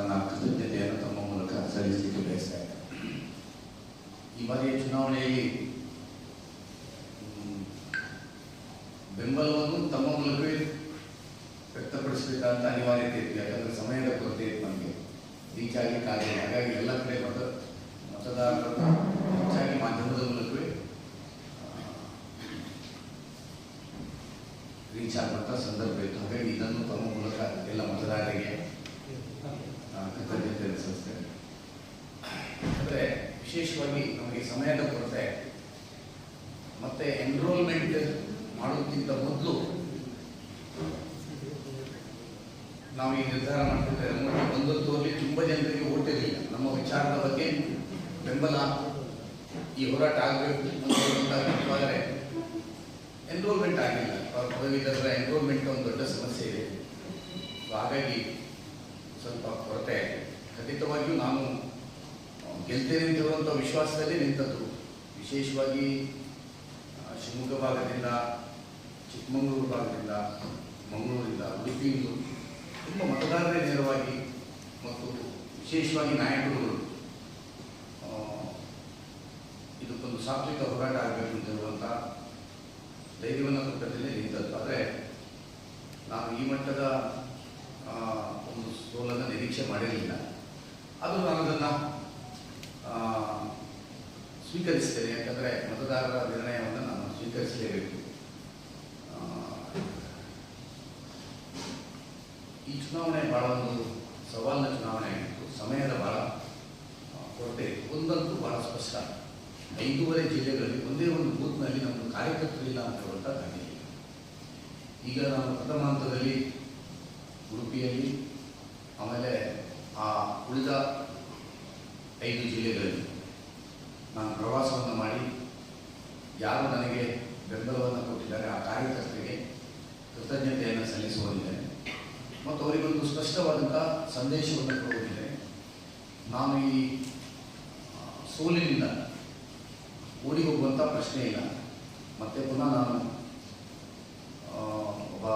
ನನ್ನ ಕೃತಜ್ಞತೆಯನ್ನು ತಮ್ಮ ಮೂಲಕ ಸಲ್ಲಿಸಲಿಕ್ಕೆ ಬಯಸ್ತಾ ಇದ್ದೇನೆ ಈ ಬಾರಿಯ ಚುನಾವಣೆಯಲ್ಲಿ ಬೆಂಬಲವನ್ನು ತಮ್ಮ ಮೂಲಕವೇ ವ್ಯಕ್ತಪಡಿಸಬೇಕಾದಂಥ ಅನಿವಾರ್ಯತೆ ಇತ್ತು ಯಾಕಂದರೆ ಸಮಯದ ಕೊರತೆ ಇತ್ತು ನಮಗೆ. ರೀಚ್ ಆಗಲಿಕ್ಕಾಗಲಿಲ್ಲ ಹಾಗಾಗಿ ಎಲ್ಲ ಕಡೆ ಮತ ಮತದಾರರನ್ನು ಹೆಚ್ಚಾಗಿ ಮಾಧ್ಯಮದ ಮೂಲಕವೇ ರೀಚ್ ಆಗುವಂಥ ಸಂದರ್ಭ ಇತ್ತು. ಹಾಗಾಗಿ ಇದನ್ನು ತಮ್ಮ ಮೂಲಕ ಎಲ್ಲ ಮತದಾರರಿಗೆ ಕೃತಜ್ಞತೆ ಸಲ್ಲಿಸ್ತೇನೆ ಅಂದರೆ ವಿಶೇಷವಾಗಿ ನಮಗೆ ಸಮಯದ ಕೊರತೆ. ಮತ್ತೆ ಎನ್ರೋಲ್ಮೆಂಟ್ ಮಾಡೋದಕ್ಕಿಂತ ಮೊದಲು ನಾವು ಈ ನಿರ್ಧಾರ ಮಾಡ್ತಿದ್ದೇವೆ ಬಂದದ್ದರಲ್ಲಿ ತುಂಬ ಜನರಿಗೆ ಓಟಿರಲಿಲ್ಲ ನಮ್ಮ ವಿಚಾರದ ಬಗ್ಗೆ ಬೆಂಬಲ ಈ ಹೋರಾಟ ಆಗಬೇಕು ಆದರೆ ಎನ್ರೋಲ್ಮೆಂಟ್ ಆಗಿಲ್ಲ. ಪದವೀಧರರ ಎನ್ರೋಲ್ಮೆಂಟ್ ಒಂದು ದೊಡ್ಡ ಸಮಸ್ಯೆ ಇದೆ. ಹಾಗಾಗಿ ಸ್ವಲ್ಪ ಕೊರತೆ ಖಂಡಿತವಾಗಿಯೂ ನಾನು ಗೆಲ್ತೇನೆ ಅಂತಿರುವಂಥ ವಿಶ್ವಾಸದಲ್ಲಿ ನಿಂತದ್ದು. ವಿಶೇಷವಾಗಿ ಶಿವಮೊಗ್ಗ ಭಾಗದಿಂದ, ಚಿಕ್ಕಮಗಳೂರು ಭಾಗದಿಂದ, ಮಂಗಳೂರಿಂದ, ಉಡುಪಿಯಿಂದ ತುಂಬ ಮತದಾರರೇ ನೇರವಾಗಿ ಮತ್ತು ವಿಶೇಷವಾಗಿ ನಾಯಕರುಗಳು ಇದಕ್ಕೊಂದು ಸಾತ್ವಿಕ ಹೋರಾಟ ಆಗಬೇಕು ಅಂತಿರುವಂಥ ಧೈರ್ಯವನ್ನು ಕೊಟ್ಟದಲ್ಲಿ ನಿಂತದ್ದು. ಆದರೆ, ನಾನು ಈ ಮಟ್ಟದ ನಿರೀಕ್ಷೆ ಮಾಡಿರಲಿಲ್ಲ ಅದು ನಾನು ಅದನ್ನು ಸ್ವೀಕರಿಸ್ತೇನೆ ಯಾಕಂದರೆ ಮತದಾರರ ನಿರ್ಣಯವನ್ನು ನಾನು ಸ್ವೀಕರಿಸಲೇಬೇಕು. ಈ ಚುನಾವಣೆ ಭಾಳ ಒಂದು ಸವಾಲಿನ ಚುನಾವಣೆ ಆಗಿತ್ತು. ಸಮಯದ ಭಾಳ ಕೊರತೆ. ಒಂದಂತೂ ಭಾಳ ಸ್ಪಷ್ಟ. ಐದೂವರೆ ಜಿಲ್ಲೆಗಳಲ್ಲಿ ಒಂದೇ ಒಂದು ಬೂತ್ನಲ್ಲಿ ನಮ್ಮದು ಕಾರ್ಯಕರ್ತರಿಲ್ಲ ಅಂತ ಹೇಳುವಂಥ ಈಗ ನಾನು ಪ್ರಥಮ ಹಂತದಲ್ಲಿ ಉಡುಪಿಯಲ್ಲಿ, ಆಮೇಲೆ ಉಳಿದ ಐದು ಜಿಲ್ಲೆಗಳಲ್ಲಿ ನಾನು ಪ್ರವಾಸವನ್ನು ಮಾಡಿ ಯಾರು ನನಗೆ ಬೆಂಬಲವನ್ನು ಕೊಟ್ಟಿದ್ದಾರೆ ಆ ಕಾರ್ಯಕರ್ತರಿಗೆ ಕೃತಜ್ಞತೆಯನ್ನು ಸಲ್ಲಿಸುವುದಿದ್ದೇನೆ ಮತ್ತು ಅವರಿಗೊಂದು ಸ್ಪಷ್ಟವಾದಂಥ ಸಂದೇಶವನ್ನು ಕೊಡುವುದಿದೆ ನಾನು ಈ ಸೋಲಿನಿಂದ ಓಡಿ ಹೋಗುವಂಥ ಪ್ರಶ್ನೆ ಇಲ್ಲ. ಮತ್ತೆ ಪುನಃ ನಾನು ಒಬ್ಬ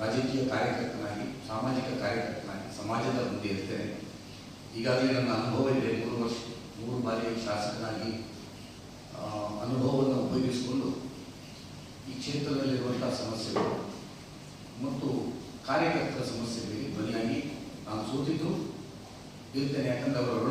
ರಾಜಕೀಯ ಕಾರ್ಯಕರ್ತನಾಗಿ, ಸಾಮಾಜಿಕ ಕಾರ್ಯಕರ್ತನಾಗಿ, ಸಮಾಜದ ಮುಂದೆ ಇರ್ತೇನೆ. ಈಗಾಗಲೇ ನನ್ನ ಅನುಭವ ಇದೆ. ಮೂರು ವರ್ಷ, ಮೂರು ಬಾರಿ ಶಾಸಕನಾಗಿ ಅನುಭವವನ್ನು ಉಪಯೋಗಿಸಿಕೊಂಡು ಈ ಕ್ಷೇತ್ರದಲ್ಲಿರುವಂಥ ಸಮಸ್ಯೆಗಳು ಮತ್ತು ಕಾರ್ಯಕರ್ತರ ಸಮಸ್ಯೆಗಳಿಗೆ ಬಲಿಯಾಗಿ ನಾನು ಸೋತಿದ್ದು. ಇರ್ತೇನೆ ಯಾಕಂದ್ರೆ ಅವರ